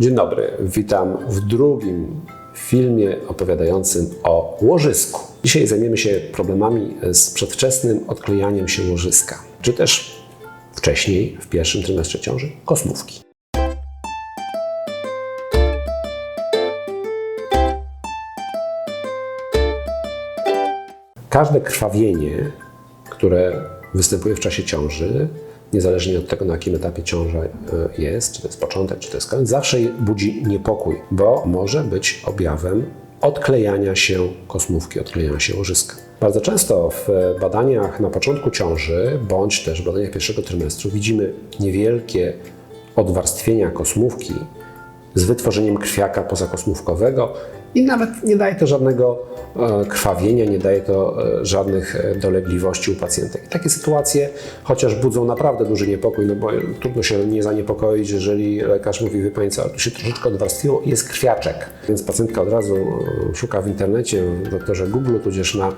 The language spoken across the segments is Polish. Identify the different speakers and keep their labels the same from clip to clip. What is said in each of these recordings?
Speaker 1: Dzień dobry, witam w drugim filmie opowiadającym o łożysku. Dzisiaj zajmiemy się problemami z przedwczesnym odklejaniem się łożyska, czy też wcześniej, w pierwszym trymestrze ciąży, kosmówki. Każde krwawienie, które występuje w czasie ciąży, niezależnie od tego, na jakim etapie ciąża e, jest, czy to jest początek, czy to jest koniec, zawsze budzi niepokój, bo może być objawem odklejania się kosmówki, odklejania się łożyska. Bardzo często w badaniach na początku ciąży, bądź też w badaniach pierwszego trymestru widzimy niewielkie odwarstwienia kosmówki z wytworzeniem krwiaka pozakosmówkowego i nawet nie daje to żadnego e, krwawienia, nie daje to e, żadnych e, dolegliwości u pacjentek. Takie sytuacje, chociaż budzą naprawdę duży niepokój, no bo trudno się nie zaniepokoić, jeżeli lekarz mówi, wie Pani co, się troszeczkę odwarstwiło jest krwiaczek. Więc pacjentka od razu szuka w internecie, w doktorze Google, tudzież na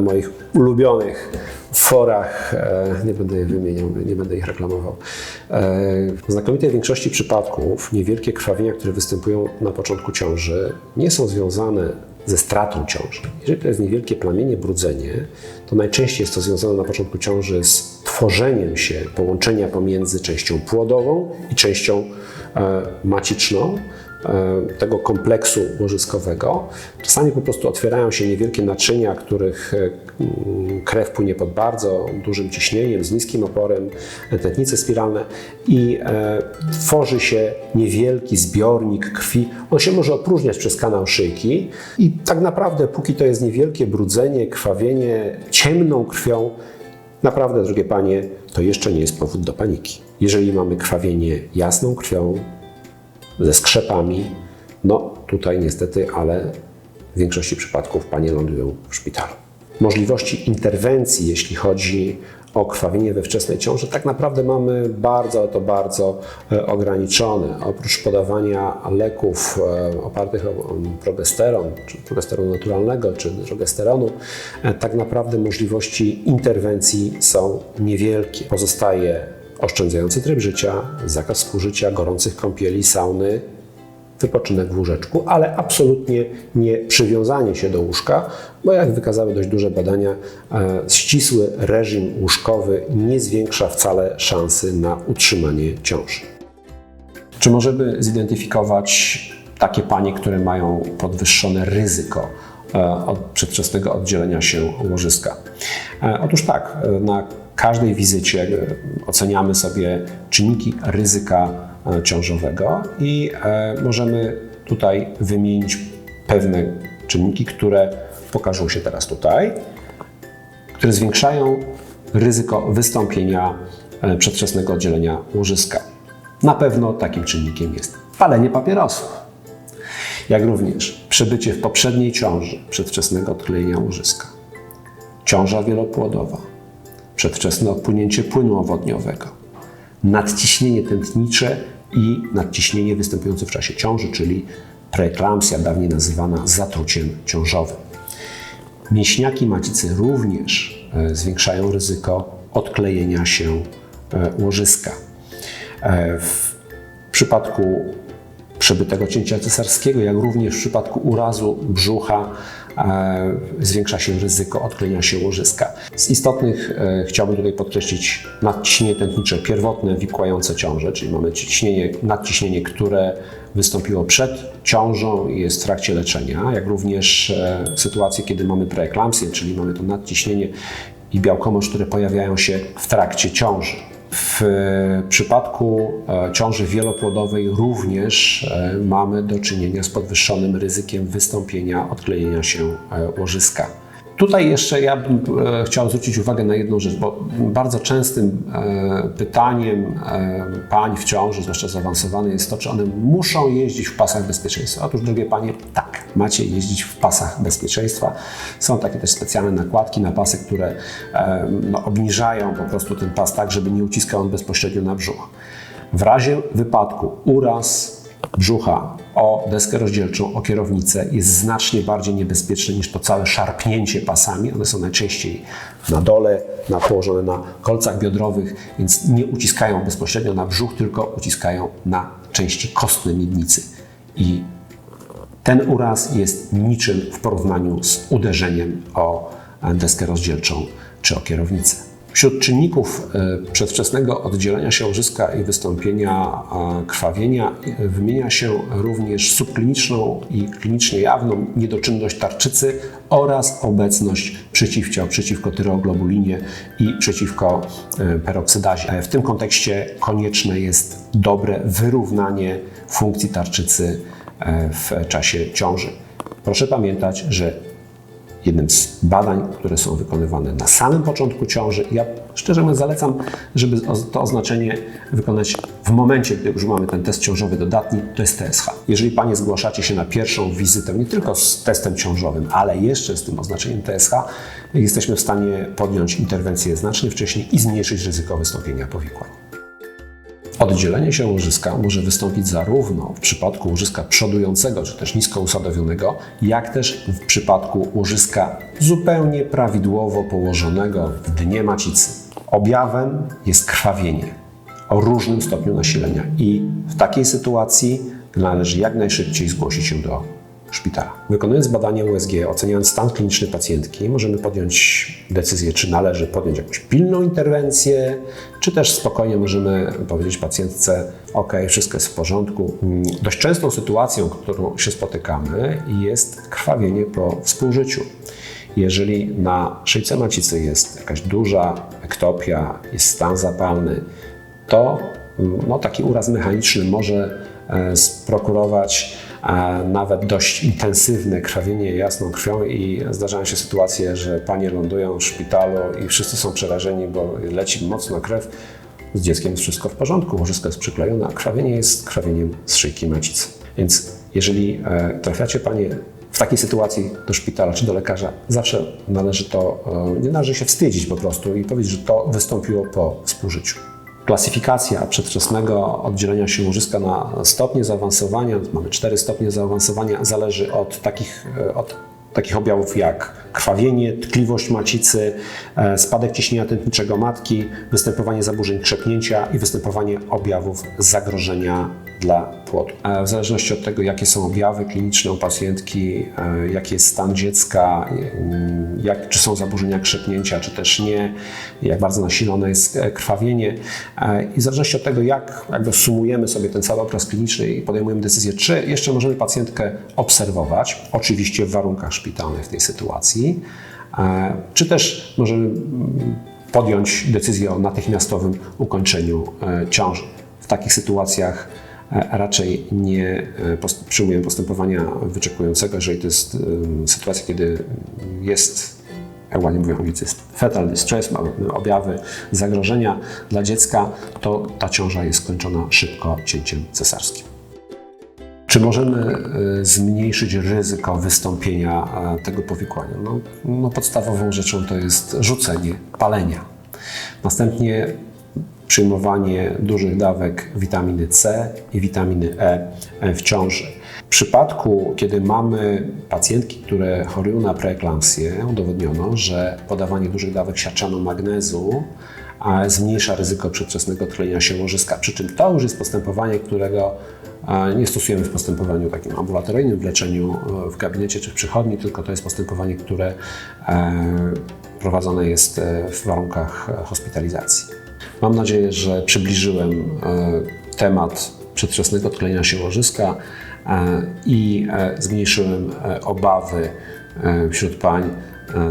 Speaker 1: moich ulubionych forach, nie będę je wymieniał, nie będę ich reklamował. W znakomitej większości przypadków niewielkie krwawienia, które występują na początku ciąży, nie są związane ze stratą ciąży. Jeżeli to jest niewielkie plamienie, brudzenie, to najczęściej jest to związane na początku ciąży z tworzeniem się połączenia pomiędzy częścią płodową i częścią e, maciczną, tego kompleksu łożyskowego. Czasami po prostu otwierają się niewielkie naczynia, których e, krew płynie pod bardzo dużym ciśnieniem, z niskim oporem, tętnice spiralne i e, tworzy się niewielki zbiornik krwi. On się może opróżniać przez kanał szyjki i tak naprawdę póki to jest niewielkie brudzenie, krwawienie ciemną krwią, Naprawdę, drogie panie, to jeszcze nie jest powód do paniki. Jeżeli mamy krwawienie jasną krwią, ze skrzepami. No tutaj niestety, ale w większości przypadków panie lądują w szpitalu. Możliwości interwencji, jeśli chodzi o krwawienie we wczesnej ciąży, tak naprawdę mamy bardzo, to bardzo e, ograniczone. Oprócz podawania leków e, opartych o progesteron, czy progesteron naturalnego, czy progesteronu, e, tak naprawdę możliwości interwencji są niewielkie. Pozostaje oszczędzający tryb życia, zakaz współżycia, gorących kąpieli, sauny, wypoczynek w łóżeczku, ale absolutnie nie przywiązanie się do łóżka, bo jak wykazały dość duże badania, e, ścisły reżim łóżkowy nie zwiększa wcale szansy na utrzymanie ciąży. Czy możemy zidentyfikować takie panie, które mają podwyższone ryzyko e, od przedwczesnego oddzielenia się łożyska? E, otóż tak, na każdej wizycie oceniamy sobie czynniki ryzyka e, ciążowego i e, możemy tutaj wymienić pewne czynniki, które pokażą się teraz tutaj, które zwiększają ryzyko wystąpienia e, przedwczesnego oddzielenia łożyska. Na pewno takim czynnikiem jest palenie papierosów, jak również przebycie w poprzedniej ciąży przedwczesnego odklejenia łożyska, ciąża wielopłodowa, przedwczesne odpłynięcie płynu owodniowego, nadciśnienie tętnicze i nadciśnienie występujące w czasie ciąży, czyli preeklampsja, dawniej nazywana zatruciem ciążowym. Mięśniaki macicy również e, zwiększają ryzyko odklejenia się e, łożyska. E, w przypadku przebytego cięcia cesarskiego, jak również w przypadku urazu brzucha e, zwiększa się ryzyko odklejenia się łożyska. Z istotnych e, chciałbym tutaj podkreślić nadciśnienie tętnicze pierwotne wikłające ciążę, czyli mamy ciśnienie, nadciśnienie, które wystąpiło przed ciążą i jest w trakcie leczenia, jak również e, sytuacje, kiedy mamy preeklampsję, czyli mamy to nadciśnienie i białkomość, które pojawiają się w trakcie ciąży. W przypadku e, ciąży wielopłodowej również e, mamy do czynienia z podwyższonym ryzykiem wystąpienia odklejenia się e, łożyska. Tutaj jeszcze ja bym chciał zwrócić uwagę na jedną rzecz, bo bardzo częstym pytaniem pań w ciąży, zwłaszcza zaawansowanej, jest to, czy one muszą jeździć w pasach bezpieczeństwa. Otóż, drogie panie, tak, macie jeździć w pasach bezpieczeństwa. Są takie też specjalne nakładki na pasy, które no, obniżają po prostu ten pas tak, żeby nie uciskał on bezpośrednio na brzuch. W razie wypadku uraz, brzucha o deskę rozdzielczą, o kierownicę jest znacznie bardziej niebezpieczne niż to całe szarpnięcie pasami. One są najczęściej na dole, na, położone na kolcach biodrowych, więc nie uciskają bezpośrednio na brzuch, tylko uciskają na części kostne miednicy. I ten uraz jest niczym w porównaniu z uderzeniem o deskę rozdzielczą czy o kierownicę. Wśród czynników e, przedwczesnego oddzielenia się łożyska i wystąpienia e, krwawienia e, wymienia się również subkliniczną i klinicznie jawną niedoczynność tarczycy oraz obecność przeciwciał przeciwko tyroglobulinie i przeciwko peroksydazie. W tym kontekście konieczne jest dobre wyrównanie funkcji tarczycy w czasie ciąży. Proszę pamiętać, że jednym z badań, które są wykonywane na samym początku ciąży. Ja szczerze mówiąc zalecam, żeby to oznaczenie wykonać w momencie, gdy już mamy ten test ciążowy dodatni, to jest TSH. Jeżeli Panie zgłaszacie się na pierwszą wizytę, nie tylko z testem ciążowym, ale jeszcze z tym oznaczeniem TSH, jesteśmy w stanie podjąć interwencję znacznie wcześniej i zmniejszyć ryzyko wystąpienia powikłań. Oddzielenie się łożyska może wystąpić zarówno w przypadku łożyska przodującego czy też nisko usadowionego, jak też w przypadku łożyska zupełnie prawidłowo położonego w dnie macicy. Objawem jest krwawienie o różnym stopniu nasilenia i w takiej sytuacji należy jak najszybciej zgłosić się do szpitala. Wykonując badanie USG, oceniając stan kliniczny pacjentki, możemy podjąć decyzję, czy należy podjąć jakąś pilną interwencję, czy też spokojnie możemy powiedzieć pacjentce: OK, wszystko jest w porządku. Dość częstą sytuacją, którą się spotykamy, jest krwawienie po współżyciu. Jeżeli na szyjce macicy jest jakaś duża ektopia, jest stan zapalny, to no, taki uraz mechaniczny może e, sprokurować nawet dość intensywne krwawienie jasną krwią i zdarzają się sytuacje, że panie lądują w szpitalu i wszyscy są przerażeni, bo leci mocno krew. Z dzieckiem jest wszystko w porządku, łożysko jest przyklejone, a krwawienie jest krwawieniem z szyjki macicy. Więc jeżeli e, trafiacie panie w takiej sytuacji do szpitala czy do lekarza, zawsze należy to, e, nie należy się wstydzić po prostu i powiedzieć, że to wystąpiło po współżyciu. Klasyfikacja przedwczesnego oddzielenia się łożyska na stopnie zaawansowania, mamy cztery stopnie zaawansowania, zależy od takich, e, od takich objawów jak krwawienie, tkliwość macicy, e, spadek ciśnienia tętniczego matki, występowanie zaburzeń krzepnięcia i występowanie objawów zagrożenia dla płodu. W zależności od tego, jakie są objawy kliniczne u pacjentki, e, jaki jest stan dziecka, e, jak, czy są zaburzenia krzepnięcia, czy też nie, jak bardzo nasilone jest e, krwawienie i w zależności od tego, jak jakby sumujemy sobie ten cały obraz kliniczny i podejmujemy decyzję, czy jeszcze możemy pacjentkę obserwować, oczywiście w warunkach szpitalnych w tej sytuacji, czy też możemy podjąć decyzję o natychmiastowym ukończeniu ciąży. W takich sytuacjach E, raczej nie e, przyjmujemy postępowania wyczekującego, jeżeli to jest sytuacja, kiedy jest jak ładnie mówią Anglicy, fetal distress, mamy objawy zagrożenia dla dziecka, to ta ciąża jest skończona szybko cięciem cesarskim. Czy możemy e, zmniejszyć ryzyko wystąpienia tego powikłania? No, no podstawową rzeczą to jest rzucenie palenia. Następnie przyjmowanie dużych dawek witaminy C i witaminy E w ciąży. W przypadku, kiedy mamy pacjentki, które chorują na preeklampsję, udowodniono, że podawanie dużych dawek siarczanu magnezu zmniejsza ryzyko przedwczesnego tlenia się łożyska. Przy czym to już jest postępowanie, którego nie stosujemy w postępowaniu takim ambulatoryjnym, w leczeniu e, w gabinecie czy w przychodni, tylko to jest postępowanie, które e, prowadzone jest e, w warunkach hospitalizacji. Mam nadzieję, że przybliżyłem e, temat przedwczesnego tklenia się łożyska e, i e, zmniejszyłem obawy wśród pań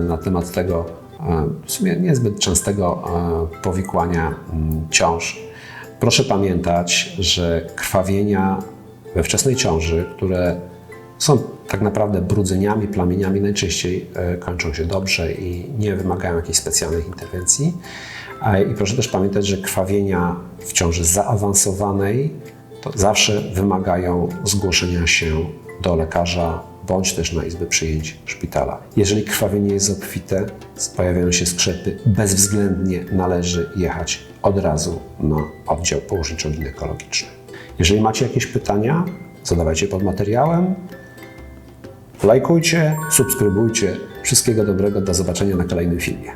Speaker 1: na temat tego w sumie niezbyt częstego powikłania ciąż. Proszę pamiętać, że krwawienia we wczesnej ciąży, które są tak naprawdę brudzeniami, plamieniami, najczęściej kończą się dobrze i nie wymagają jakichś specjalnych interwencji. I proszę też pamiętać, że krwawienia w ciąży zaawansowanej zawsze wymagają zgłoszenia się do lekarza bądź też na izbę przyjęć szpitala. Jeżeli krwawienie jest obfite, pojawiają się skrzepy, bezwzględnie należy jechać od razu na oddział położniczo-ginekologiczny. Jeżeli macie jakieś pytania, zadawajcie pod materiałem. Lajkujcie, subskrybujcie. Wszystkiego dobrego, do zobaczenia na kolejnym filmie.